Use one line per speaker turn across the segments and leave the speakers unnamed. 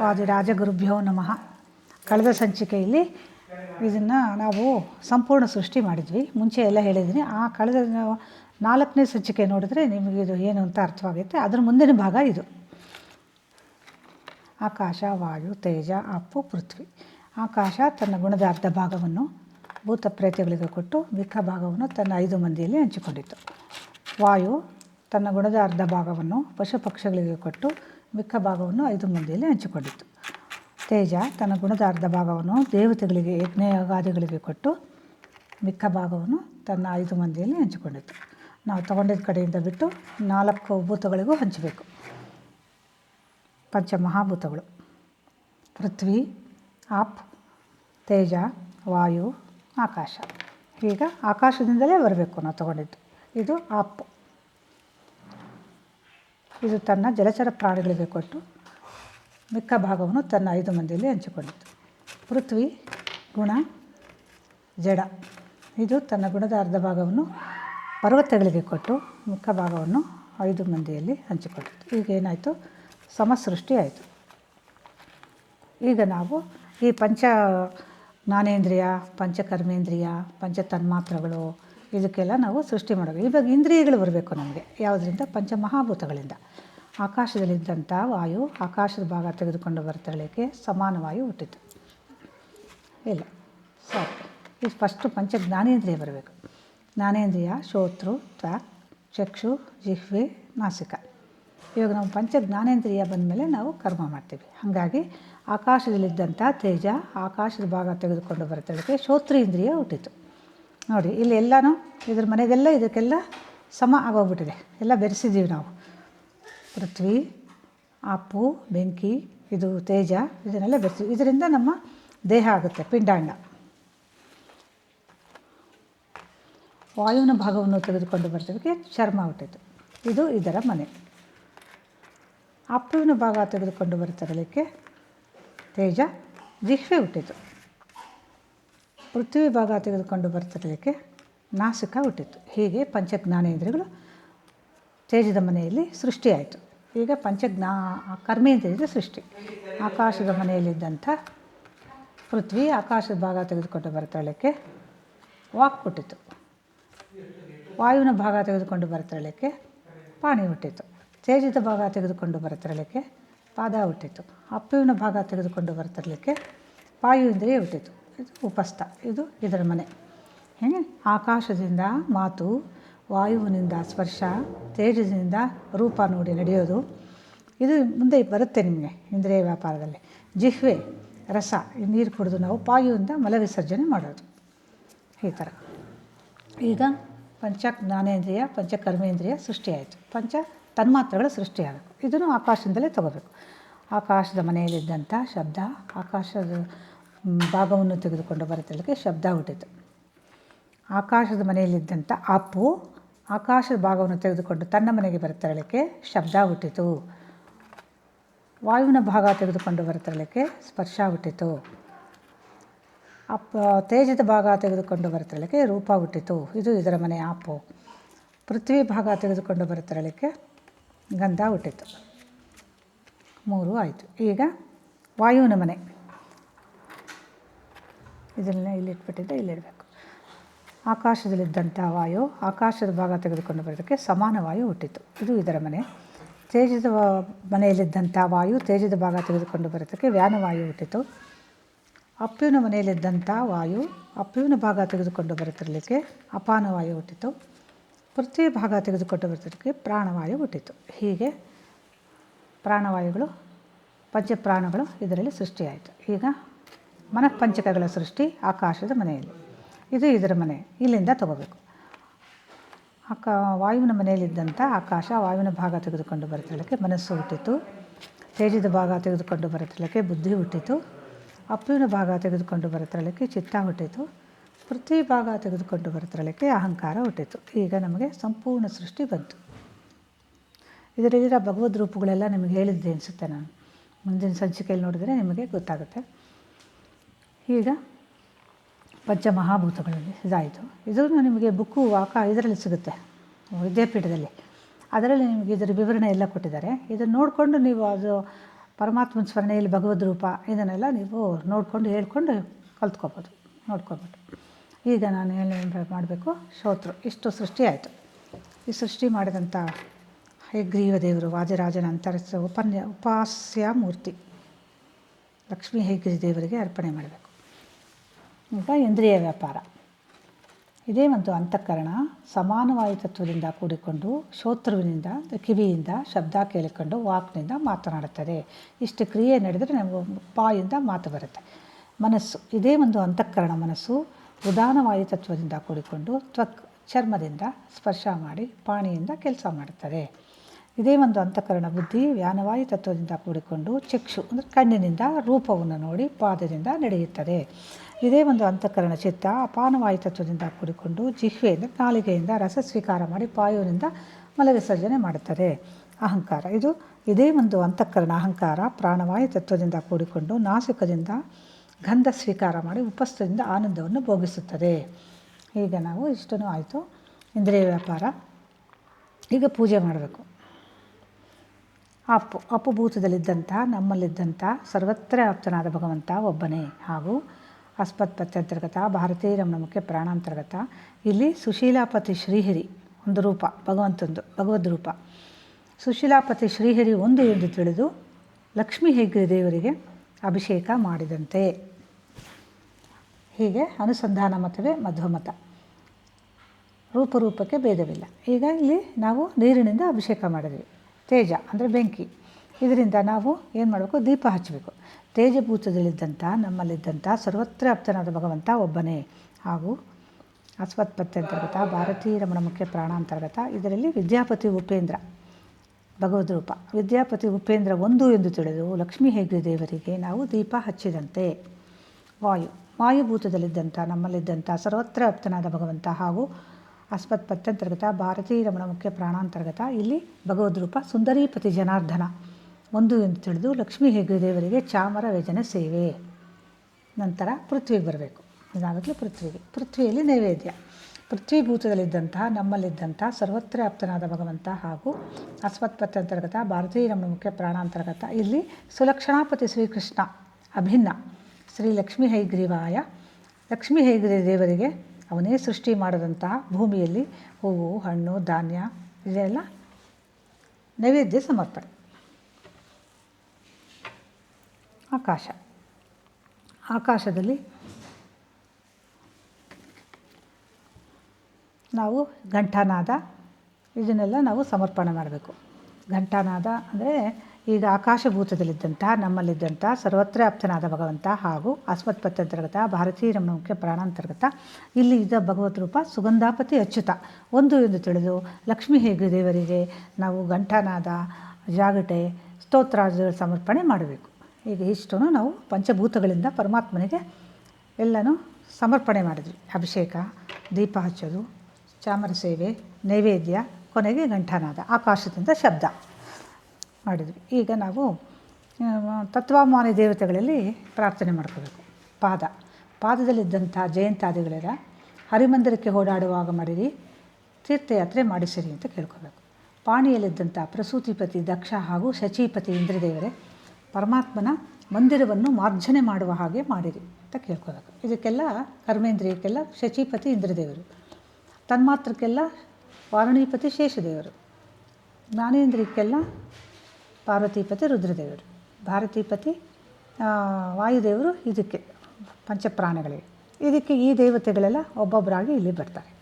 ವಾದಿರಾಜಗುರುಭ್ಯೋ ನಮಃ. ಕಳೆದ ಸಂಚಿಕೆಯಲ್ಲಿ ಇದನ್ನು ನಾವು ಸಂಪೂರ್ಣ ಸೃಷ್ಟಿ ಮಾಡಿದ್ವಿ. ಮುಂಚೆ ಎಲ್ಲ ಹೇಳಿದ್ದೀನಿ. ಆ ಕಳೆದ ನಾಲ್ಕನೇ ಸಂಚಿಕೆ ನೋಡಿದ್ರೆ ನಿಮಗೆ ಇದು ಏನು ಅಂತ ಅರ್ಥವಾಗುತ್ತೆ. ಅದರ ಮುಂದಿನ ಭಾಗ ಇದು. ಆಕಾಶ, ವಾಯು, ತೇಜ, ಅಪ್ಪು, ಪೃಥ್ವಿ. ಆಕಾಶ ತನ್ನ ಗುಣದ ಅರ್ಧ ಭಾಗವನ್ನು ಭೂತ ಪ್ರೇತಗಳಿಗೆ ಕೊಟ್ಟು ಮಿಕ್ಕ ಭಾಗವನ್ನು ತನ್ನ ಐದು ಮಂದಿಯಲ್ಲಿ ಹಂಚಿಕೊಂಡಿತ್ತು. ವಾಯು ತನ್ನ ಗುಣದ ಅರ್ಧ ಭಾಗವನ್ನು ಪಶು ಪಕ್ಷಿಗಳಿಗೆ ಕೊಟ್ಟು ಮಿಕ್ಕ ಭಾಗವನ್ನು ಐದು ಮಂದಿಯಲ್ಲಿ ಹಂಚಿಕೊಂಡಿತ್ತು ತೇಜ ತನ್ನ ಗುಣದ ಅರ್ಧ ಭಾಗವನ್ನು ದೇವತೆಗಳಿಗೆ, ಯಜ್ಞಯಾಗಾದಿಗಳಿಗೆ ಕೊಟ್ಟು ಮಿಕ್ಕ ಭಾಗವನ್ನು ತನ್ನ ಐದು ಮಂದಿಯಲ್ಲಿ ಹಂಚಿಕೊಂಡಿತ್ತು ನಾವು ತಗೊಂಡಿದ್ದ ಕಡೆಯಿಂದ ಬಿಟ್ಟು ನಾಲ್ಕು ಭೂತಗಳಿಗೂ ಹಂಚಬೇಕು. ಪಂಚಮಹಾಭೂತಗಳು ಪೃಥ್ವಿ, ಆಪ್, ತೇಜ, ವಾಯು, ಆಕಾಶ. ಈಗ ಆಕಾಶದಿಂದಲೇ ಬರಬೇಕು ನಾವು ತಗೊಂಡಿದ್ದು. ಇದು ಆಪ್. ಇದು ತನ್ನ ಜಲಚರ ಪ್ರಾಣಿಗಳಿಗೆ ಕೊಟ್ಟು ಮಿಕ್ಕ ಭಾಗವನ್ನು ತನ್ನ ಐದು ಮಂದಿಯಲ್ಲಿ ಹಂಚಿಕೊಂಡಿತು ಪೃಥ್ವಿ, ಗುಣ, ಜಡ. ಇದು ತನ್ನ ಗುಣದ ಅರ್ಧ ಭಾಗವನ್ನು ಪರ್ವತಗಳಿಗೆ ಕೊಟ್ಟು ಮಿಕ್ಕ ಭಾಗವನ್ನು ಐದು ಮಂದಿಯಲ್ಲಿ ಹಂಚಿಕೊಂಡಿತು ಈಗ ಏನಾಯಿತು? ಸಮಸೃಷ್ಟಿ ಆಯಿತು. ಈಗ ನಾವು ಈ ಪಂಚ ಜ್ಞಾನೇಂದ್ರಿಯ, ಪಂಚಕರ್ಮೇಂದ್ರಿಯ ಪಂಚ ತನ್ಮಾತ್ರಗಳು ಇದಕ್ಕೆಲ್ಲ ನಾವು ಸೃಷ್ಟಿ ಮಾಡೋದು. ಇವಾಗ ಇಂದ್ರಿಯಗಳು ಬರಬೇಕು ನಮಗೆ. ಯಾವುದರಿಂದ? ಪಂಚಮಹಾಭೂತಗಳಿಂದ. ಆಕಾಶದಲ್ಲಿದ್ದಂಥ ವಾಯು ಆಕಾಶದ ಭಾಗ ತೆಗೆದುಕೊಂಡು ಬರ್ತಳಿಕೆ ಸಮಾನ ವಾಯು ಹುಟ್ಟಿತು. ಇಲ್ಲ, ಸಾಕು. ಇದು ಫಸ್ಟು ಪಂಚ ಜ್ಞಾನೇಂದ್ರಿಯ ಬರಬೇಕು. ಜ್ಞಾನೇಂದ್ರಿಯ ಶೋತೃ ತ್ವಾಕ್ ಚಕ್ಷು, ಜಿಹ್ವೆ, ನಾಸಿಕ. ಇವಾಗ ನಾವು ಪಂಚ ಜ್ಞಾನೇಂದ್ರಿಯ ಬಂದಮೇಲೆ ನಾವು ಕರ್ಮ ಮಾಡ್ತೀವಿ. ಹಾಗಾಗಿ ಆಕಾಶದಲ್ಲಿದ್ದಂಥ ತೇಜ ಆಕಾಶದ ಭಾಗ ತೆಗೆದುಕೊಂಡು ಬರ್ತಳಕ್ಕೆ ಶ್ರೋತೃ ಇಂದ್ರಿಯ ಹುಟ್ಟಿತು. ನೋಡಿ, ಇಲ್ಲಿ ಎಲ್ಲನೂ ಇದ್ರ ಮನೆಗೆಲ್ಲ ಇದಕ್ಕೆಲ್ಲ ಸಮ ಆಗೋಗ್ಬಿಟ್ಟಿದೆ. ಎಲ್ಲ ಬೆರೆಸಿದ್ದೀವಿ ನಾವು. ಪೃಥ್ವಿ, ಅಪ್ಪು, ಬೆಂಕಿ, ಇದು ತೇಜ, ಇದನ್ನೆಲ್ಲ ಬೆರೆಸಿ ಇದರಿಂದ ನಮ್ಮ ದೇಹ ಆಗುತ್ತೆ, ಪಿಂಡಾಂಡ. ವಾಯುವಿನ ಭಾಗವನ್ನು ತೆಗೆದುಕೊಂಡು ಬರ್ತದಕ್ಕೆ ಚರ್ಮ ಹುಟ್ಟಿತು ಇದು ಇದರ ಮನೆ. ಅಪ್ಪುವಿನ ಭಾಗ ತೆಗೆದುಕೊಂಡು ಬರ್ತಿರಲಿಕ್ಕೆ ತೇಜ, ಜಿಹ್ವೆ ಹುಟ್ಟಿತು ಪೃಥ್ವಿ ಭಾಗ ತೆಗೆದುಕೊಂಡು ಬರ್ತಿರಲಿಕ್ಕೆ ನಾಸಿಕ ಹುಟ್ಟಿತ್ತು. ಹೀಗೆ ಪಂಚಜ್ಞಾನೇಂದ್ರಿಯಗಳು ತೇಜದ ಮನೆಯಲ್ಲಿ ಸೃಷ್ಟಿಯಾಯಿತು. ಈಗ ಪಂಚಜ್ಞಾ ಕರ್ಮೇಂದ್ರಿಯದ ಸೃಷ್ಟಿ. ಆಕಾಶದ ಮನೆಯಲ್ಲಿದ್ದಂಥ ಪೃಥ್ವಿ ಆಕಾಶದ ಭಾಗ ತೆಗೆದುಕೊಂಡು ಬರ್ತಿರಲಿಕ್ಕೆ ವಾಕ್ ಹುಟ್ಟಿತು. ವಾಯುವಿನ ಭಾಗ ತೆಗೆದುಕೊಂಡು ಬರ್ತಿರಲಿಕ್ಕೆ ಪಾಣಿ ಹುಟ್ಟಿತು. ತೇಜದ ಭಾಗ ತೆಗೆದುಕೊಂಡು ಬರ್ತಿರಲಿಕ್ಕೆ ಪಾದ ಹುಟ್ಟಿತು. ಅಪ್ಪುವಿನ ಭಾಗ ತೆಗೆದುಕೊಂಡು ಬರ್ತಿರಲಿಕ್ಕೆ ವಾಯು ಇಂದ್ರಿಯ ಹುಟ್ಟಿತು. ಇದು ಉಪಸ್ಥ ಇದು ಇದರ ಮನೆ. ಹೆಂಗೆ ಆಕಾಶದಿಂದ ಮಾತು, ವಾಯುವಿನಿಂದ ಸ್ಪರ್ಶ, ತೇಜಸ್ಸಿನಿಂದ ರೂಪ ನೋಡಿ ನಡೆಯೋದು. ಇದು ಮುಂದೆ ಬರುತ್ತೆ ನಿಮಗೆ ಇಂದ್ರಿಯ ವ್ಯಾಪಾರದಲ್ಲಿ. ಜಿಹ್ವೆ, ರಸ ನೀರು ಕುಡಿದು ನಾವು ಪಾಯುವಿಂದ ಮಲ ವಿಸರ್ಜನೆ ಮಾಡೋದು. ಈ ಥರ ಈಗ ಪಂಚ ಜ್ಞಾನೇಂದ್ರಿಯ ಪಂಚಕರ್ಮೇಂದ್ರಿಯ ಸೃಷ್ಟಿಯಾಯಿತು. ಪಂಚ ತನ್ಮಾತ್ರಗಳ ಸೃಷ್ಟಿಯಾಗಬೇಕು ಇದನ್ನು ಆಕಾಶದಿಂದಲೇ ತಗೋಬೇಕು. ಆಕಾಶದ ಮನೆಯಲ್ಲಿದ್ದಂಥ ಶಬ್ದ, ಆಕಾಶದ ಭಾಗವನ್ನು ತೆಗೆದುಕೊಂಡು ಬರುತ್ತಲಿಕ್ಕೆ ಶಬ್ದ ಹುಟ್ಟಿತು. ಆಕಾಶದ ಮನೆಯಲ್ಲಿದ್ದಂಥ ಅಪ್ಪು ಆಕಾಶದ ಭಾಗವನ್ನು ತೆಗೆದುಕೊಂಡು ತನ್ನ ಮನೆಗೆ ಬರತರಲಿಕ್ಕೆ ಶಬ್ದ ಹುಟ್ಟಿತು. ವಾಯುವಿನ ಭಾಗ ತೆಗೆದುಕೊಂಡು ಬರತರಲಿಕ್ಕೆ ಸ್ಪರ್ಶ ಹುಟ್ಟಿತು. ಅಪ್ಪ, ತೇಜದ ಭಾಗ ತೆಗೆದುಕೊಂಡು ಬರತರಲಿಕ್ಕೆ ರೂಪ ಹುಟ್ಟಿತು. ಇದು ಇದರ ಮನೆ ಆಪು ಪೃಥ್ವಿ ಭಾಗ ತೆಗೆದುಕೊಂಡು ಬರತರಲಿಕ್ಕೆ ಗಂಧ ಹುಟ್ಟಿತು. ಮೂರು ಆಯಿತು. ಈಗ ವಾಯುವಿನ ಮನೆ. ಇದನ್ನ ಇಲ್ಲಿಟ್ಬಿಟ್ಟಿದ್ದೆ ಇಲ್ಲಿಡಬೇಕು ಆಕಾಶದಲ್ಲಿದ್ದಂಥ ವಾಯು ಆಕಾಶದ ಭಾಗ ತೆಗೆದುಕೊಂಡು ಬರೋದಕ್ಕೆ ಸಮಾನ ವಾಯು ಹುಟ್ಟಿತು. ಇದು ಇದರ ಮನೆ. ತೇಜದ ಮನೆಯಲ್ಲಿದ್ದಂಥ ವಾಯು ತೇಜದ ಭಾಗ ತೆಗೆದುಕೊಂಡು ಬರೋದಕ್ಕೆ ವ್ಯಾನವಾಯು ಹುಟ್ಟಿತು. ಅಪ್ಪಿನ ಮನೆಯಲ್ಲಿದ್ದಂಥ ವಾಯು ಅಪ್ಪಿನ ಭಾಗ ತೆಗೆದುಕೊಂಡು ಬರುತ್ತಿರಲಿಕ್ಕೆ ಅಪಾನವಾಯು ಹುಟ್ಟಿತು. ಪೃಥ್ವಿ ಭಾಗ ತೆಗೆದುಕೊಂಡು ಬರುತ್ತಿರಲಿಕ್ಕೆ ಪ್ರಾಣವಾಯು ಹುಟ್ಟಿತು. ಹೀಗೆ ಪ್ರಾಣವಾಯುಗಳು, ಪಂಚಪ್ರಾಣಗಳು ಇದರಲ್ಲಿ ಸೃಷ್ಟಿಯಾಯಿತು. ಈಗ ಮನಃಪಂಚಕಗಳ ಸೃಷ್ಟಿ ಆಕಾಶದ ಮನೆಯಲ್ಲಿ. ಇದು ಇದರ ಮನೆ. ಇಲ್ಲಿಂದ ತಗೋಬೇಕು. ಆಕಾ, ವಾಯುವಿನ ಮನೆಯಲ್ಲಿದ್ದಂಥ ಆಕಾಶ ವಾಯುವಿನ ಭಾಗ ತೆಗೆದುಕೊಂಡು ಬರುತ್ತಿರಲಿಕ್ಕೆ ಮನಸ್ಸು ಹುಟ್ಟಿತು. ತೇಜದ ಭಾಗ ತೆಗೆದುಕೊಂಡು ಬರುತ್ತಿರಲಿಕ್ಕೆ ಬುದ್ಧಿ ಹುಟ್ಟಿತು. ಅಪ್ಪುವಿನ ಭಾಗ ತೆಗೆದುಕೊಂಡು ಬರುತ್ತಿರಲಿಕ್ಕೆ ಚಿತ್ತ ಹುಟ್ಟಿತು. ಪೃಥ್ವಿ ಭಾಗ ತೆಗೆದುಕೊಂಡು ಬರುತ್ತಿರಲಿಕ್ಕೆ ಅಹಂಕಾರ ಹುಟ್ಟಿತು. ಈಗ ನಮಗೆ ಸಂಪೂರ್ಣ ಸೃಷ್ಟಿ ಬಂತು. ಇದರಲ್ಲಿರೋ ಭಗವದ್ ರೂಪಗಳೆಲ್ಲ ನಿಮಗೆ ಹೇಳಿದ್ದೆ ಅನಿಸುತ್ತೆ ನಾನು. ಮುಂದಿನ ಸಂಚಿಕೆಯಲ್ಲಿ ನೋಡಿದರೆ ನಿಮಗೆ ಗೊತ್ತಾಗುತ್ತೆ. ಈಗ ಪಂಚಮಹಾಭೂತಗಳಲ್ಲಿ ಇದಾಯಿತು. ಇದು ನಿಮಗೆ ಬುಕ್ಕು ವಾಕ ಇದರಲ್ಲಿ ಸಿಗುತ್ತೆ. ವಿದ್ಯಾಪೀಠದಲ್ಲಿ. ಅದರಲ್ಲಿ ನಿಮಗೆ ಇದರ ವಿವರಣೆ ಎಲ್ಲ ಕೊಟ್ಟಿದ್ದಾರೆ. ಇದನ್ನು ನೋಡಿಕೊಂಡು ನೀವು ಅದು ಪರಮಾತ್ಮನ ಸ್ಮರಣೆಯಲ್ಲಿ ಭಗವದ್ ರೂಪ ಇದನ್ನೆಲ್ಲ ನೀವು ನೋಡಿಕೊಂಡು ಹೇಳ್ಕೊಂಡು ಕಲ್ತ್ಕೋಬೋದು. ನೋಡ್ಕೋಬೋದು. ಈಗ ನಾನು ಏನು ಮಾಡಬೇಕು? ಶ್ರೋತೃ, ಇಷ್ಟು ಸೃಷ್ಟಿ ಆಯಿತು. ಈ ಸೃಷ್ಟಿ ಮಾಡಿದಂಥ ಹಯಗ್ರೀವ ದೇವರು ವಾದಿರಾಜನ ಅಂತರಿಸ ಉಪನ್ಯ, ಉಪಾಸ್ಯ ಮೂರ್ತಿ. ಲಕ್ಷ್ಮೀ ಹೈಗ್ರೀವ ದೇವರಿಗೆ ಅರ್ಪಣೆ ಮಾಡಬೇಕು. ಈಗ ಇಂದ್ರಿಯ ವ್ಯಾಪಾರ. ಇದೇ ಒಂದು ಅಂತಃಕರಣ ಸಮಾನವಾಯು ತತ್ವದಿಂದ ಕೂಡಿಕೊಂಡು ಶೋತ್ರುವಿನಿಂದ, ಕಿವಿಯಿಂದ, ಶಬ್ದ ಕೇಳಿಕೊಂಡು, ವಾಕ್ನಿಂದ ಮಾತನಾಡುತ್ತದೆ. ಇಷ್ಟು ಕ್ರಿಯೆ ನಡೆದರೆ ನಮಗೆ ಪಾಯಿಂದ ಮಾತು ಬರುತ್ತೆ. ಮನಸ್ಸು, ಇದೇ ಒಂದು ಅಂತಃಕರಣ ಮನಸ್ಸು ಉದಾನವಾಯು ತತ್ವದಿಂದ ಕೂಡಿಕೊಂಡು ತ್ವಕ್ ಚರ್ಮದಿಂದ ಸ್ಪರ್ಶ ಮಾಡಿ, ಪಾಣಿಯಿಂದ ಕೆಲಸ ಮಾಡುತ್ತದೆ. ಇದೇ ಒಂದು ಅಂತಃಕರಣ ಬುದ್ಧಿ ವ್ಯಾನವಾಯು ತತ್ವದಿಂದ ಕೂಡಿಕೊಂಡು ಚಕ್ಷು, ಅಂದರೆ ಕಣ್ಣಿನಿಂದ ರೂಪವನ್ನು ನೋಡಿ ಪಾದದಿಂದ ನಡೆಯುತ್ತದೆ. ಇದೇ ಒಂದು ಅಂತಃಕರಣ ಚಿತ್ತ ಅಪಾನವಾಯು ತತ್ವದಿಂದ ಕೂಡಿಕೊಂಡು ಜಿಹ್ವೆಯಿಂದ ನಾಲಿಗೆಯಿಂದ ರಸ ಸ್ವೀಕಾರ ಮಾಡಿ ಪಾಯುವಿನಿಂದ ಮಲವಿಸರ್ಜನೆ ಮಾಡುತ್ತದೆ. ಅಹಂಕಾರ, ಇದು ಇದೇ ಒಂದು ಅಂತಃಕರಣ ಅಹಂಕಾರ, ಪ್ರಾಣವಾಯು ತತ್ವದಿಂದ ಕೂಡಿಕೊಂಡು ನಾಸಿಕದಿಂದ ಗಂಧ ಸ್ವೀಕಾರ ಮಾಡಿ ಉಪಸ್ಥದಿಂದ ಆನಂದವನ್ನು ಭೋಗಿಸುತ್ತದೆ. ಈಗ ನಾವು ಇಷ್ಟನೂ ಆಯಿತು. ಇಂದ್ರಿಯ ವ್ಯಾಪಾರ. ಈಗ ಪೂಜೆ ಮಾಡಬೇಕು. ಅಪ್ಪು ಅಪ್ಪುಭೂತದಲ್ಲಿದ್ದಂಥ ನಮ್ಮಲ್ಲಿದ್ದಂಥ, ಸರ್ವತ್ರ ಆಪ್ತನಾದ ಭಗವಂತ ಒಬ್ಬನೇ. ಹಾಗೂ ಅಸ್ಪತ್ ಪತ್ಯಂತರ್ಗತ ಭಾರತೀಯ ಮುಖ್ಯ ಪ್ರಾಣಾಂತರ್ಗತ, ಇಲ್ಲಿ ಸುಶೀಲಾಪತಿ ಶ್ರೀಹರಿ, ಒಂದು ರೂಪ, ಭಗವಂತಂದು, ಭಗವದ್ ರೂಪ. ಸುಶೀಲಾಪತಿ ಶ್ರೀಹರಿ ಒಂದು ಎಂದು ತಿಳಿದು ಲಕ್ಷ್ಮೀ ಹೆಗ್ರಿ ದೇವರಿಗೆ ಅಭಿಷೇಕ ಮಾಡಿದಂತೆ. ಹೀಗೆ ಅನುಸಂಧಾನ ಮತವೇ ಮಧ್ವಮತ. ರೂಪರೂಪಕ್ಕೆ ಭೇದವಿಲ್ಲ. ಈಗ ಇಲ್ಲಿ ನಾವು ನೀರಿನಿಂದ ಅಭಿಷೇಕ ಮಾಡಿದ್ವಿ. ತೇಜ, ಅಂದರೆ ಬೆಂಕಿ. ಇದರಿಂದ ನಾವು ಏನು ಮಾಡಬೇಕು? ದೀಪ ಹಚ್ಚಬೇಕು ತೇಜಭೂತದಲ್ಲಿದ್ದಂಥ ನಮ್ಮಲ್ಲಿದ್ದಂಥ ಸರ್ವತ್ರ ಆಪ್ತನಾದ ಭಗವಂತ ಒಬ್ಬನೇ. ಹಾಗೂ ಅಸ್ವತ್ಪತ್ಯಂತರ್ಗತ ಭಾರತೀಯ ರಮಣ ಮುಖ್ಯ ಪ್ರಾಣ ಅಂತರ್ಗತ ಇದರಲ್ಲಿ ವಿದ್ಯಾಪತಿ ಉಪೇಂದ್ರ, ಭಗವದ್ ರೂಪ. ವಿದ್ಯಾಪತಿ ಉಪೇಂದ್ರ ಒಂದು ಎಂದು ತಿಳಿದು, ಲಕ್ಷ್ಮೀ ಹೇಗೆ ದೇವರಿಗೆ ನಾವು ದೀಪ ಹಚ್ಚಿದಂತೆ. ವಾಯು. ವಾಯುಭೂತದಲ್ಲಿದ್ದಂಥ ನಮ್ಮಲ್ಲಿದ್ದಂಥ ಸರ್ವತ್ರ ಆಪ್ತನಾದ ಭಗವಂತ ಹಾಗೂ ಅಸ್ಮತ್ ಪತ್ಯಂತರ್ಗತ ಭಾರತೀಯ ರಮಣ ಮುಖ್ಯ ಪ್ರಾಣಾಂತರ್ಗತ ಇಲ್ಲಿ ಭಗವದ್ ರೂಪ ಸುಂದರೀಪತಿ ಜನಾರ್ಧನ ಒಂದು ಎಂದು ತಿಳಿದು ಲಕ್ಷ್ಮೀ ಹೆಗ್ಗಡೆ ದೇವರಿಗೆ ಚಾಮರ ವ್ಯಜನ ಸೇವೆ. ನಂತರ ಪೃಥ್ವಿಗೆ ಬರಬೇಕು. ಇದಾಗಲೇ ಪೃಥ್ವಿಗೆ. ಪೃಥ್ವಿಯಲ್ಲಿ ನೈವೇದ್ಯ. ಪೃಥ್ವಿಭೂತದಲ್ಲಿದ್ದಂಥ ನಮ್ಮಲ್ಲಿದ್ದಂಥ ಸರ್ವತ್ರ ಆಪ್ತನಾದ ಭಗವಂತ ಹಾಗೂ ಅಸ್ಮತ್ಪತ್ಯಂತರ್ಗತ ಭಾರತೀಯ ರಮಣ ಮುಖ್ಯ ಪ್ರಾಣಾಂತರ್ಗತ ಇಲ್ಲಿ ಸುಲಕ್ಷಣಾಪತಿ ಶ್ರೀಕೃಷ್ಣ, ಅಭಿನ್ನ. ಶ್ರೀ ಲಕ್ಷ್ಮೀ ಹೈಗ್ರೀವಾಯ. ಲಕ್ಷ್ಮೀ ಹೈಗ್ರೀ ದೇವರಿಗೆ ಅವನೇ ಸೃಷ್ಟಿ ಮಾಡಿದಂತಹ ಭೂಮಿಯಲ್ಲಿ ಹೂವು, ಹಣ್ಣು, ಧಾನ್ಯ ಇದೆಲ್ಲ ನೈವೇದ್ಯ ಸಮರ್ಪಣೆ. ಆಕಾಶ. ಆಕಾಶದಲ್ಲಿ ನಾವು ಘಂಟಾನಾದ ಇದನ್ನೆಲ್ಲ ನಾವು ಸಮರ್ಪಣೆ ಮಾಡಬೇಕು. ಘಂಟಾನಾದ ಅಂದರೆ ಈಗ ಆಕಾಶಭೂತದಲ್ಲಿದ್ದಂಥ, ನಮ್ಮಲ್ಲಿದ್ದಂಥ, ಸರ್ವತ್ರ ಆಪ್ತನಾದ ಭಗವಂತ ಹಾಗೂ ಅಸ್ಮತ್ಪತ್ಯಂತರ್ಗತ ಭಾರತೀಯ ಮುಖ್ಯ ಪ್ರಾಣಾಂತರ್ಗತ ಇಲ್ಲಿ ಇದ್ದ ಭಗವತ್ ರೂಪ ಸುಗಂಧಾಪತಿ ಅಚ್ಯುತ. ಒಂದು ಎಂದು ತಿಳಿದು, ಲಕ್ಷ್ಮಿ ಹೇಗೆ ದೇವರಿಗೆ ನಾವು ಗಂಟಾನಾದ ಜಾಗಟೆ ಸ್ತೋತ್ರಗಳ ಸಮರ್ಪಣೆ ಮಾಡಬೇಕು. ಈಗ ಇಷ್ಟನ್ನು ನಾವು ಪಂಚಭೂತಗಳಿಂದ ಪರಮಾತ್ಮನಿಗೆ ಎಲ್ಲನೂ ಸಮರ್ಪಣೆ ಮಾಡಿದ್ವಿ. ಅಭಿಷೇಕ, ದೀಪ ಹಚ್ಚೋದು, ಚಾಮರ ಸೇವೆ, ನೈವೇದ್ಯ, ಕೊನೆಗೆ ಗಂಟಾನಾದ ಆಕಾಶದಿಂದ ಶಬ್ದ. ಮಾಡಿದ್ವಿ. ಈಗ ನಾವು ತತ್ವಾಮಾನಿ ದೇವತೆಗಳಲ್ಲಿ ಪ್ರಾರ್ಥನೆ ಮಾಡ್ಕೋಬೇಕು. ಪಾದ. ಪಾದದಲ್ಲಿದ್ದಂಥ ಜಯಂತಾದಿಗಳೆಲ್ಲ ಹರಿಮಂದಿರಕ್ಕೆ ಓಡಾಡುವಾಗ ಮಾಡಿರಿ, ತೀರ್ಥಯಾತ್ರೆ ಮಾಡಿಸಿರಿ ಅಂತ ಕೇಳ್ಕೋಬೇಕು. ಪಾಣಿಯಲ್ಲಿದ್ದಂಥ ಪ್ರಸೂತಿಪತಿ, ದಕ್ಷ ಹಾಗೂ ಶಚೀಪತಿ ಇಂದ್ರದೇವರೇ ಪರಮಾತ್ಮನ ಮಂದಿರವನ್ನು ಮಾರ್ಜನೆ ಮಾಡುವ ಹಾಗೆ ಮಾಡಿರಿ ಅಂತ ಕೇಳ್ಕೋಬೇಕು. ಇದಕ್ಕೆಲ್ಲ ಕರ್ಮೇಂದ್ರಿಯಕ್ಕೆಲ್ಲ ಶಚೀಪತಿ ಇಂದ್ರದೇವರು. ತನ್ಮಾತ್ರಕ್ಕೆಲ್ಲ ವಾರಣೀಪತಿ ಶೇಷದೇವರು. ಜ್ಞಾನೇಂದ್ರಿಯಕ್ಕೆಲ್ಲ ಪಾರ್ವತೀಪತಿ ರುದ್ರದೇವರು. ಭಾರತೀಪತಿ ವಾಯುದೇವರು ಇದಕ್ಕೆ ಪಂಚಪ್ರಾಣಗಳಿಗೆ. ಇದಕ್ಕೆ ಈ ದೇವತೆಗಳೆಲ್ಲ ಒಬ್ಬೊಬ್ಬರಾಗಿ ಇಲ್ಲಿ ಬರ್ತಾರೆ.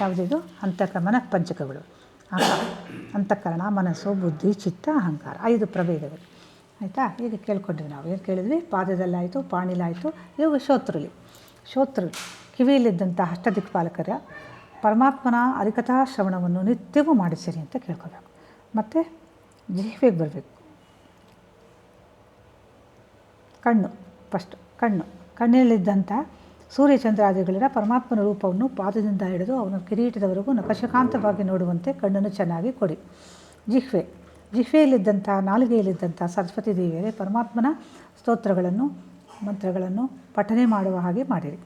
ಯಾವುದಿದು? ಅಂತಕ ಪಂಚಕಗಳು. ಅಂತಃಕರಣ, ಮನಸ್ಸು, ಬುದ್ಧಿ, ಚಿತ್ತ, ಅಹಂಕಾರ. ಐದು ಪ್ರಭೇದಗಳು. ಆಯಿತಾ? ಈಗ ಕೇಳ್ಕೊಂಡ್ವಿ ನಾವು. ಏನು ಕೇಳಿದ್ವಿ? ಪಾದದಲ್ಲಾಯಿತು, ಪಾಣಿಲಾಯಿತು ಇವು ಶೋತ್ರಲಿ. ಶೋತ್ರ ಕಿವಿಯಲ್ಲಿದ್ದಂಥ ಅಷ್ಟದಿಕ್ಪಾಲಕರ ಪರಮಾತ್ಮನ ಅರಿಕಥಾ ಶ್ರವಣವನ್ನು ನಿತ್ಯವೂ ಮಾಡಿಸಿರಿ ಅಂತ ಕೇಳ್ಕೊಬೇಕು. ಮತ್ತು ಜಿಹ್ವೆಗೆ ಬರಬೇಕು. ಕಣ್ಣು ಫಸ್ಟ್ ಕಣ್ಣು. ಕಣ್ಣಲ್ಲಿದ್ದಂಥ ಸೂರ್ಯಚಂದ್ರಾದಿಗಳಿರ ಪರಮಾತ್ಮನ ರೂಪವನ್ನು ಪಾದದಿಂದ ಹಿಡಿದು ಅವನ ಕಿರೀಟದವರೆಗೂ ನಕಶಕಾಂತವಾಗಿ ನೋಡುವಂತೆ ಕಣ್ಣನ್ನು ಚೆನ್ನಾಗಿ ಕೊಡಿ. ಜಿಹ್ವೆ. ಜಿಹ್ವೆಯಲ್ಲಿದ್ದಂಥ, ನಾಲಿಗೆಯಲ್ಲಿದ್ದಂಥ ಸರಸ್ವತಿ ದೇವಿಯರೇ ಪರಮಾತ್ಮನ ಸ್ತೋತ್ರಗಳನ್ನು, ಮಂತ್ರಗಳನ್ನು ಪಠನೆ ಮಾಡುವ ಹಾಗೆ ಮಾಡಿರಿ.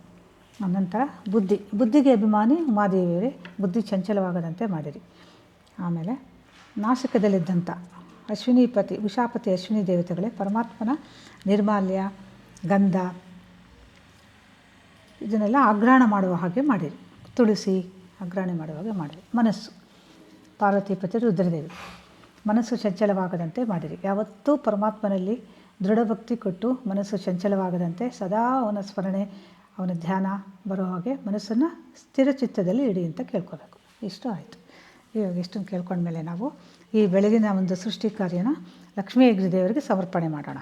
ಅನಂತರ ಬುದ್ಧಿ. ಬುದ್ಧಿಗೆ ಅಭಿಮಾನಿ ಉಮಾದೇವಿಯರೇ, ಬುದ್ಧಿ ಚಂಚಲವಾಗದಂತೆ ಮಾಡಿರಿ. ಆಮೇಲೆ ನಾಸಿಕದಲ್ಲಿದ್ದಂಥ ಅಶ್ವಿನಿಪತಿ, ಉಷಾಪತಿ ಅಶ್ವಿನಿ ದೇವತೆಗಳೇ, ಪರಮಾತ್ಮನ ನಿರ್ಮಾಲ್ಯ, ಗಂಧ, ಇದನ್ನೆಲ್ಲ ಅಗ್ರಹಣ ಮಾಡುವ ಹಾಗೆ ಮಾಡಿರಿ. ತುಳಸಿ ಅಗ್ರಹಣೆ ಮಾಡುವ ಹಾಗೆ ಮಾಡಿರಿ. ಮನಸ್ಸು ಪಾರ್ವತಿಪತಿ ರುದ್ರದೇವಿ, ಮನಸ್ಸು ಚಂಚಲವಾಗದಂತೆ ಮಾಡಿರಿ. ಯಾವತ್ತೂ ಪರಮಾತ್ಮನಲ್ಲಿ ದೃಢಭಕ್ತಿ ಕೊಟ್ಟು ಮನಸ್ಸು ಚಂಚಲವಾಗದಂತೆ ಸದಾ ಅವನ ಸ್ಮರಣೆ, ಅವನ ಧ್ಯಾನ ಬರೋ ಹಾಗೆ ಮನಸ್ಸನ್ನು ಸ್ಥಿರ ಚಿತ್ತದಲ್ಲಿ ಇಡಿ ಅಂತ ಕೇಳ್ಕೋಬೇಕು. ಇಷ್ಟು ಆಯಿತು. ಇವಾಗ ಇಷ್ಟನ್ನು ಕೇಳ್ಕೊಂಡ್ಮೇಲೆ ನಾವು ಈ ಬೆಳಗಿನ ಒಂದು ಸೃಷ್ಟಿ ಕಾರ್ಯನ ಲಕ್ಷ್ಮೀ ದೇವರಿಗೆ ಸಮರ್ಪಣೆ ಮಾಡೋಣ.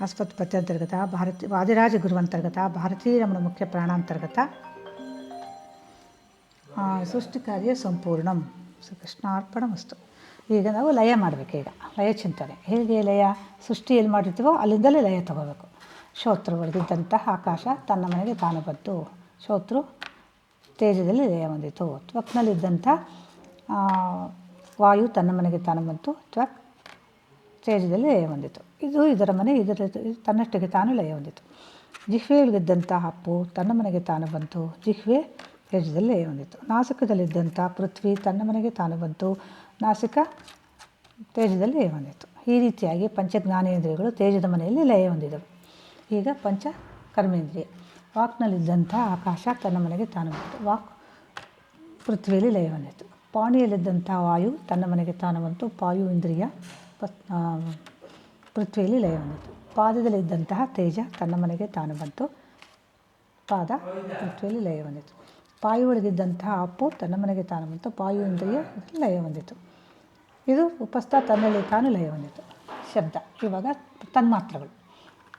ಆಸ್ಪತ್ಪತಿ ಅಂತರ್ಗತ ಭಾರತಿ ವಾದಿರಾಜ ಗುರುವಂತರ್ಗತ ಭಾರತೀ ರಮಣ ಮುಖ್ಯ ಪ್ರಾಣಾಂತರ್ಗತ. ಸೃಷ್ಟಿ ಕಾರ್ಯ ಸಂಪೂರ್ಣಂ. ಶ್ರೀಕೃಷ್ಣಾರ್ಪಣ ವಸ್ತು ಈಗ ನಾವು ಲಯ ಮಾಡಬೇಕು ಈಗ. ಲಯ ಚಿಂತನೆ. ಹೇಗೆ ಲಯ? ಸೃಷ್ಟಿ ಎಲ್ಲಿ ಮಾಡಿರ್ತೀವೋ ಅಲ್ಲಿಂದಲೇ ಲಯ ತಗೋಬೇಕು. ಶ್ರೋತೃ ಒಳಗಿದ್ದಂತಹ ಆಕಾಶ ತನ್ನ ಮನೆಗೆ ತಾನು ಬಂತು. ಶ್ರೋತೃ ತೇಜದಲ್ಲಿ ಲಯ ಹೊಂದಿತು ತ್ವಕ್ನಲ್ಲಿದ್ದಂಥ ವಾಯು ತನ್ನ ಮನೆಗೆ ತಾನು ಬಂತು. ತ್ವಕ್ ತೇಜದಲ್ಲಿ ಲಯ ಹೊಂದಿತು. ಇದು ಇದರ ಮನೆ, ಇದರ ತನ್ನಷ್ಟಕ್ಕೆ ತಾನು ಲಯ ಹೊಂದಿತು. ಜಿಹ್ವೆಯಲ್ಲಿದ್ದಂಥ ಹಪ್ಪು ತನ್ನ ಮನೆಗೆ ತಾನು ಬಂತು. ಜಿಹ್ವೆ ತೇಜದಲ್ಲಿ ಲಯ ಹೊಂದಿತು. ನಾಸಿಕದಲ್ಲಿದ್ದಂಥ ಪೃಥ್ವಿ ತನ್ನ ಮನೆಗೆ ತಾನು ಬಂತು. ನಾಸಿಕ ತೇಜದಲ್ಲಿ ಲಯ ಹೊಂದಿತು. ಈ ರೀತಿಯಾಗಿ ಪಂಚಜ್ಞಾನೇಂದ್ರಿಯಗಳು ತೇಜದ ಮನೆಯಲ್ಲಿ ಲಯ ಹೊಂದಿದವು. ಈಗ ಪಂಚ ಕರ್ಮೇಂದ್ರಿಯ ವಾಕ್ನಲ್ಲಿದ್ದಂಥ ಆಕಾಶ ತನ್ನ ಮನೆಗೆ ತಾನು ಬಂತು. ವಾಕ್ ಪೃಥ್ವಿಯಲ್ಲಿ ಲಯ ಹೊಂದಿತ್ತು ಪಾಣಿಯಲ್ಲಿದ್ದಂಥ ವಾಯು ತನ್ನ ಮನೆಗೆ ತಾನು ಬಂತು. ಪಾಯು, ಇಂದ್ರಿಯ ಪೃಥ್ವಿಯಲ್ಲಿ ಲಯ ಹೊಂದಿತು ಪಾದದಲ್ಲಿದ್ದಂತಹ ತೇಜ ತನ್ನ ಮನೆಗೆ ತಾನು ಬಂತು. ಪಾದ ಪೃಥ್ವಿಯಲ್ಲಿ ಲಯ ಹೊಂದಿತು ಪಾಯು ಒಳಗಿದ್ದಂತಹ ಅಪ್ಪು ತನ್ನ ಮನೆಗೆ ತಾನು ಬಂತು. ಪಾಯು, ಇಂದ್ರಿಯ ಲಯ ಹೊಂದಿತು ಇದು ಉಪಸ್ಥ ತನ್ನಲ್ಲಿ ತಾನು ಲಯ ಹೊಂದಿತು ಶಬ್ದ. ಇವಾಗ ತನ್ಮಾತ್ರಗಳು.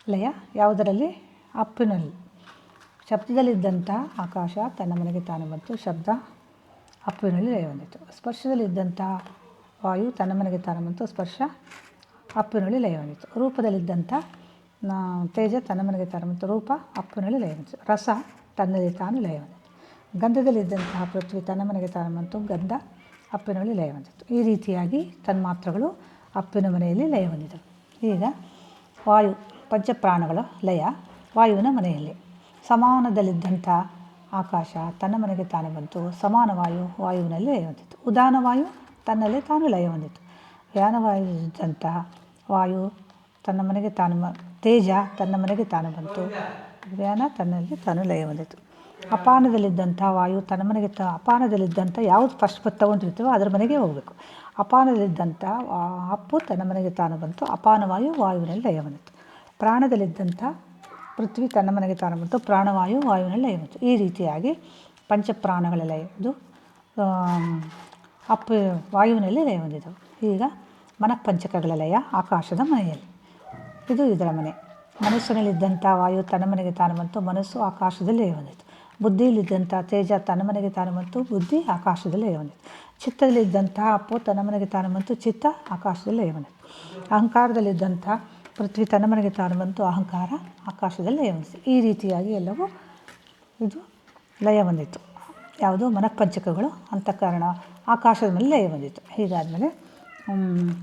ಲಯ ಯಾವುದರಲ್ಲಿ? ಅಪ್ಪಿನಲ್ಲಿ. ಶಬ್ದದಲ್ಲಿದ್ದಂಥ ಆಕಾಶ ತನ್ನ ಮನೆಗೆ ತಾನು ಬಂತು. ಶಬ್ದ ಅಪ್ಪಿನಲ್ಲಿ ಲಯ ಹೊಂದಿತು ಸ್ಪರ್ಶದಲ್ಲಿದ್ದಂಥ ವಾಯು ತನ್ನ ಮನೆಗೆ ತಾನು ಬಂತು. ಸ್ಪರ್ಶ ಅಪ್ಪಿನಲ್ಲಿ ಲಯ ಹೊಂದಿತು ರೂಪದಲ್ಲಿದ್ದಂಥ ತೇಜ ತನ್ನ ಮನೆಗೆ ತಾನು ಬಂತು. ರೂಪ ಅಪ್ಪಿನಲ್ಲಿ ಲಯ ಹೊಂದಿತು ರಸ ತನ್ನಲ್ಲಿ ತಾನು ಲಯ ಹೊಂದಿತು ಗಂಧದಲ್ಲಿದ್ದಂತಹ ಪೃಥ್ವಿ ತನ್ನ ಮನೆಗೆ ತಾನು ಬಂತು. ಗಂಧ ಅಪ್ಪಿನಲ್ಲಿ ಲಯ ಹೊಂದಿತು ಈ ರೀತಿಯಾಗಿ ತನ್ಮಾತ್ರಗಳು ಅಪ್ಪಿನ ಮನೆಯಲ್ಲಿ ಲಯ ಹೊಂದಿದವು ಈಗ ವಾಯು ಪಂಚಪ್ರಾಣಗಳ ಲಯ ವಾಯುವಿನ ಮನೆಯಲ್ಲಿ. ಸಮಾನದಲ್ಲಿದ್ದಂಥ ಆಕಾಶ ತನ್ನ ಮನೆಗೆ ತಾನು ಬಂತು. ಸಮಾನ ವಾಯು ವಾಯುವಿನಲ್ಲಿ ಲಯ ಹೊಂದಿತ್ತು. ಉದಾನ ವಾಯು ತನ್ನಲ್ಲೇ ತಾನು ಲಯ ಹೊಂದಿತ್ತು. ವ್ಯಾನವಾಯು ಇದ್ದಂಥ ವಾಯು ತನ್ನ ಮನೆಗೆ ತಾನು ತೇಜ ತನ್ನ ಮನೆಗೆ ತಾನು ಬಂತು. ವ್ಯಾನ ತನ್ನಲ್ಲಿ ತಾನು ಲಯ ಹೊಂದಿತು ಅಪಾನದಲ್ಲಿದ್ದಂಥ ವಾಯು ತನ್ನ ಮನೆಗೆ ತ, ಅಪಾನದಲ್ಲಿದ್ದಂಥ ಯಾವುದು ಫಸ್ಟ್ ತಗೊಂಡಿರ್ತೀವೋ ಅದರ ಮನೆಗೆ ಹೋಗಬೇಕು. ಅಪಾನದಲ್ಲಿದ್ದಂಥ ಅಪ್ಪು ತನ್ನ ಮನೆಗೆ ತಾನು ಬಂತು. ಅಪಾನವಾಯು ವಾಯುವಿನಲ್ಲಿ ಲಯ ಹೊಂದಿತು ಪ್ರಾಣದಲ್ಲಿದ್ದಂಥ ಪೃಥ್ವಿ ತನ್ನ ಮನೆಗೆ ತಾನು ಬಂತು. ಪ್ರಾಣವಾಯು ವಾಯುವಿನಲ್ಲಿ ಲಯ ಬಂತು ಈ ರೀತಿಯಾಗಿ ಪಂಚಪ್ರಾಣಗಳ ಲಯ ಇದು ಅಪ್ಪ ವಾಯುವಿನಲ್ಲಿ ಲಯ ಹೊಂದಿದವು ಈಗ ಮನಃಪಂಚಕಗಳ ಲಯ ಆಕಾಶದ ಮನೆಯಲ್ಲಿ. ಇದು ಇದರ ಮನೆ. ಮನಸ್ಸಿನಲ್ಲಿದ್ದಂಥ ವಾಯು ತನ್ನ ಮನೆಗೆ ತಾನು ಬಂತು. ಮನಸ್ಸು ಆಕಾಶದಲ್ಲಿ ಲಯ ಹೊಂದಿತು. ಬುದ್ಧಿಯಲ್ಲಿದ್ದಂಥ ತೇಜ ತನ್ನ ಮನೆಗೆ ತಾನು ಬಂತು. ಬುದ್ಧಿ ಆಕಾಶದಲ್ಲಿ ಲಯ ಹೊಂದಿತು. ಚಿತ್ತದಲ್ಲಿದ್ದಂಥ ಅಪ್ಪು ತನ್ನ ಮನೆಗೆ ತಾನು ಬಂತು. ಚಿತ್ತ ಆಕಾಶದಲ್ಲಿ ಲಯ ಹೊಂದಿತು. ಅಹಂಕಾರದಲ್ಲಿದ್ದಂಥ ಪೃಥ್ವಿ ತನ್ನ ಮನೆಗೆ ತಾನು ಬಂತು, ಅಹಂಕಾರ ಆಕಾಶದಲ್ಲಿ ಲಯ ಹೊಂದಿತು ಈ ರೀತಿಯಾಗಿ ಎಲ್ಲವೂ ಇದು ಲಯ ಬಂದಿತ್ತು. ಯಾವುದು ಮನಃಪಂಚಕಗಳು ಕಾರಣ ಆಕಾಶದ ಮೇಲೆ ಲಯ ಬಂದಿತ್ತು. ಹೀಗಾದಮೇಲೆ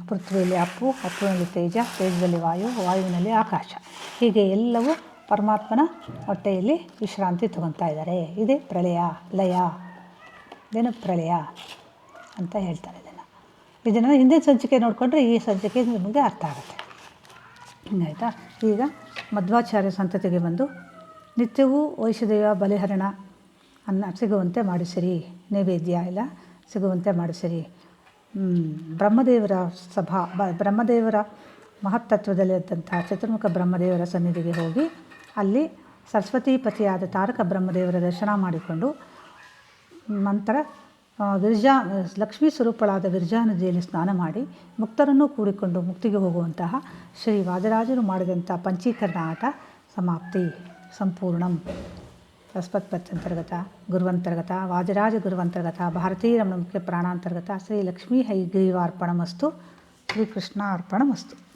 ಪೃಥ್ವಿಯಲ್ಲಿ ಅಪ್ಪು, ಅಪ್ಪುವಿನಲ್ಲಿ ತೇಜ, ತೇಜದಲ್ಲಿ ವಾಯು, ವಾಯುವಿನಲ್ಲಿ ಆಕಾಶ. ಹೀಗೆ ಎಲ್ಲವೂ ಪರಮಾತ್ಮನ ಹೊಟ್ಟೆಯಲ್ಲಿ ವಿಶ್ರಾಂತಿ ತಗೊತಾ ಇದ್ದಾರೆ. ಇದೇ ಪ್ರಳಯ, ಲಯ ಇದೇನು ಪ್ರಳಯ ಅಂತ ಹೇಳ್ತಾರೆ ಇದನ್ನು. ಇದನ್ನು ಹಿಂದಿನ ಸಂಚಿಕೆ ನೋಡಿಕೊಂಡ್ರೆ ಈ ಸಂಚಿಕೆ ನಿಮಗೆ ಅರ್ಥ ಆಗುತ್ತೆ. ಹಿಂಗಾಯ್ತಾ ಈಗ ಮಧ್ವಾಚಾರ್ಯ ಸಂತತಿಗೆ ಬಂದು ನಿತ್ಯವೂ ವೈಷ್ಣದೇವ ಬಲಿಹರಣ ಅನ್ನ ಸಿಗುವಂತೆ ಮಾಡಿಸಿರಿ ನೈವೇದ್ಯ ಎಲ್ಲ ಸಿಗುವಂತೆ ಮಾಡಿಸಿರಿ ಹ್ಮ್, ಬ್ರಹ್ಮದೇವರ ಸಭಾ ಬ- ಬ್ರಹ್ಮದೇವರ ಮಹತ್ತತ್ವದಲ್ಲಿದ್ದಂಥ ಚತುರ್ಮುಖ ಬ್ರಹ್ಮದೇವರ ಸನ್ನಿಧಿಗೆ ಹೋಗಿ ಅಲ್ಲಿ ಸರಸ್ವತಿ ಪತಿಯಾದ ತಾರಕ ಬ್ರಹ್ಮದೇವರ ದರ್ಶನ ಮಾಡಿಕೊಂಡು ನಂತರ ವಿರ್ಜಾ, ಲಕ್ಷ್ಮೀ ಸ್ವರೂಪಳಾದ ವಿರ್ಜಾ ನದಿಯಲ್ಲಿ ಸ್ನಾನ ಮಾಡಿ ಮುಕ್ತರನ್ನು ಕೂಡಿಕೊಂಡು ಮುಕ್ತಿಗೆ ಹೋಗುವಂತಹ ಶ್ರೀ ವಾದರಾಜರು ಮಾಡಿದಂಥ ಪಂಚೀಕರಣ ಆಟ ಸಮಾಪ್ತಿ. ಸಂಪೂರ್ಣಂ. ಅಂತರ್ಗತ ಗುರುವಂತರ್ಗತ ವಾಜರಾಜ ಗುರುವಂತರ್ಗತ ಭಾರತೀಯ ರಮಣ ಮುಖ್ಯ ಪ್ರಾಣಾಂತರ್ಗತ ಶ್ರೀ ಲಕ್ಷ್ಮೀ ಹೈಗ್ರೀವಾರ್ಪಣಮಸ್ತು ಶ್ರೀಕೃಷ್ಣ ಅರ್ಪಣಮಸ್ತು